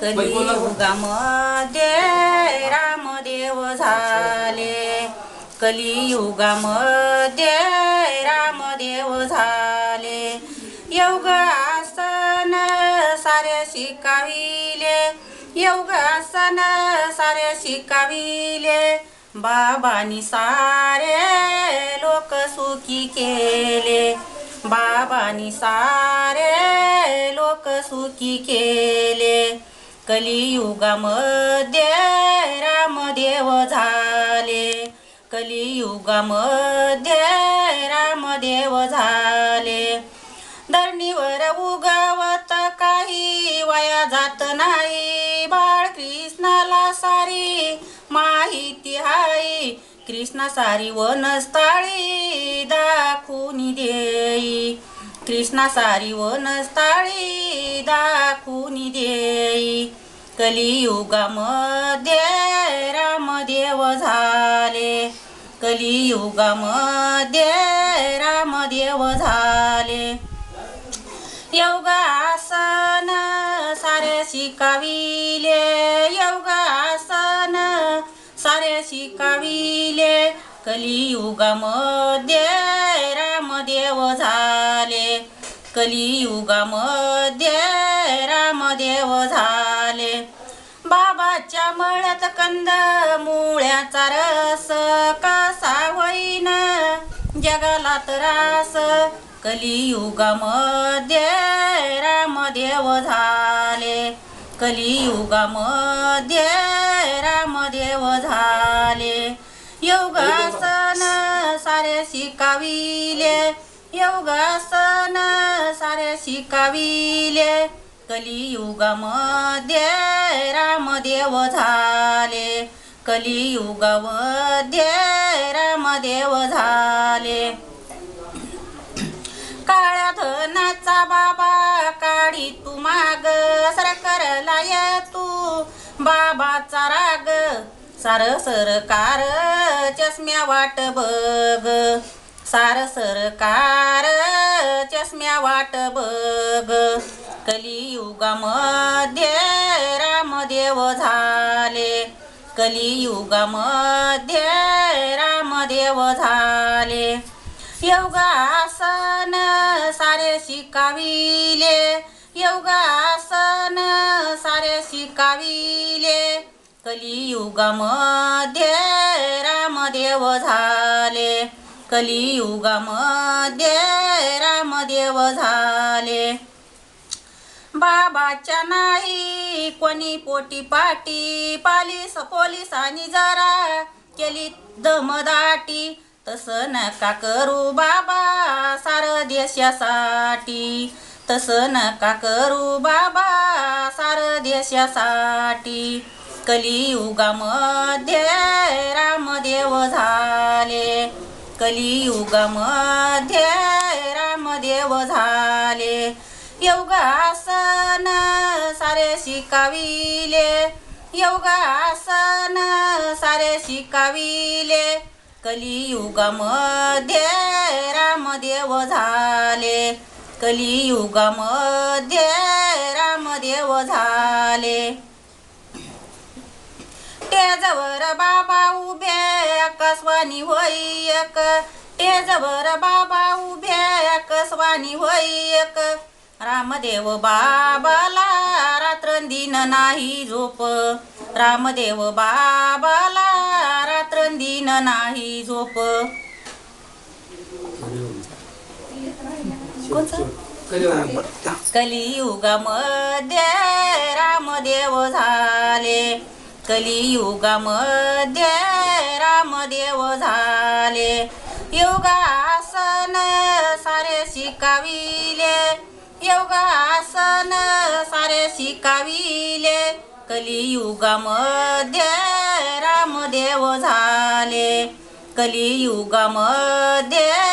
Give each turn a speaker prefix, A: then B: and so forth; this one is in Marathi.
A: कलियुगामध्ये रामदेव झाले. कलियुगामध्ये रामदेव झाले. योगासन सारे शिकाविले. योगासन सारे शिकाविले. बाबांनी सारे लोक सुखी केले. बाबांनी सारे लोक सुखी केले. कलियुगामध्ये रामदेव झाले. कलियुगामध्ये रामदेव झाले. धरणीवर उगवत काही वया जात नाही. बाळ कृष्णाला सारी माहिती आहे. कृष्णा सारी वनस्थाळी दाखवून देई. कृष्णा सारी वनस्थाळी दाखवून देई. कलियुगामध्ये रामदेव झाले. कलियुगामध्ये रामदेव झाले. योगासन सारे शिकाविले. योगासन सारे शिकाविले. कलियुगामध्ये कलियुगामध्ये रामदेव झाले. बाबाच्या मळ्यात कंद मुळ्याचा रस कसा होईन? जगाला त्रास कलियुगामध्ये रामदेव झाले. कलियुगामध्ये रामदेव झाले. योगासन सारे शिकाविले. योगासन सारे शिकाविले. कलियुगामध्ये रामदेव झाले. कलियुगामध्ये रामदेव झाले. काळ्या धनाचा बाबा काळी तू माग. सरकारला येतू. बाबाचा राग. सार सरकार चष्म्या वाट बघ. सार सरकार चष्म्या वाट बघ. कलियुगामध्ये रामदेव झाले. कलियुगामध्ये रामदेव झाले. योगासन सारे शिकाविले. योगासन सारे शिकाविले. कलियुगामध्ये रामदेव झाले. कलियुगामध्ये रामदेव झाले. बाबाच्या नाही कोणी पोटी पाटी पालीस पोलिसांनी जरा केली दमदाटी. तसं नका करू बाबा सार देशासाठी. तसं नका करू बाबा सार देशासाठी. कलियुगामध्ये रामदेव झाले. कलियुगामध्ये रामदेव झाले. योगासन सारे शिकाविले. योगासन सारे शिकाविले. कलियुगामध्ये रामदेव झाले. कलियुगामध्ये रामदेव झाले. तेजवर बाबा उभे स्वानी होई एक. तेजवर बाबा उभ्या कसवानी होई एक. रामदेव बाबाला रात्रंदिन नाही झोप. रामदेव बाबाला रात्रंदिन नाही झोप. कलियुगामध्ये रामदेव झाले. कलियुगामध्ये देव झाले. योगासन सारे शिकाविले. योगासन सारे शिकाविले. कलियुगामध्ये रामदेव झाले. कलियुगामध्ये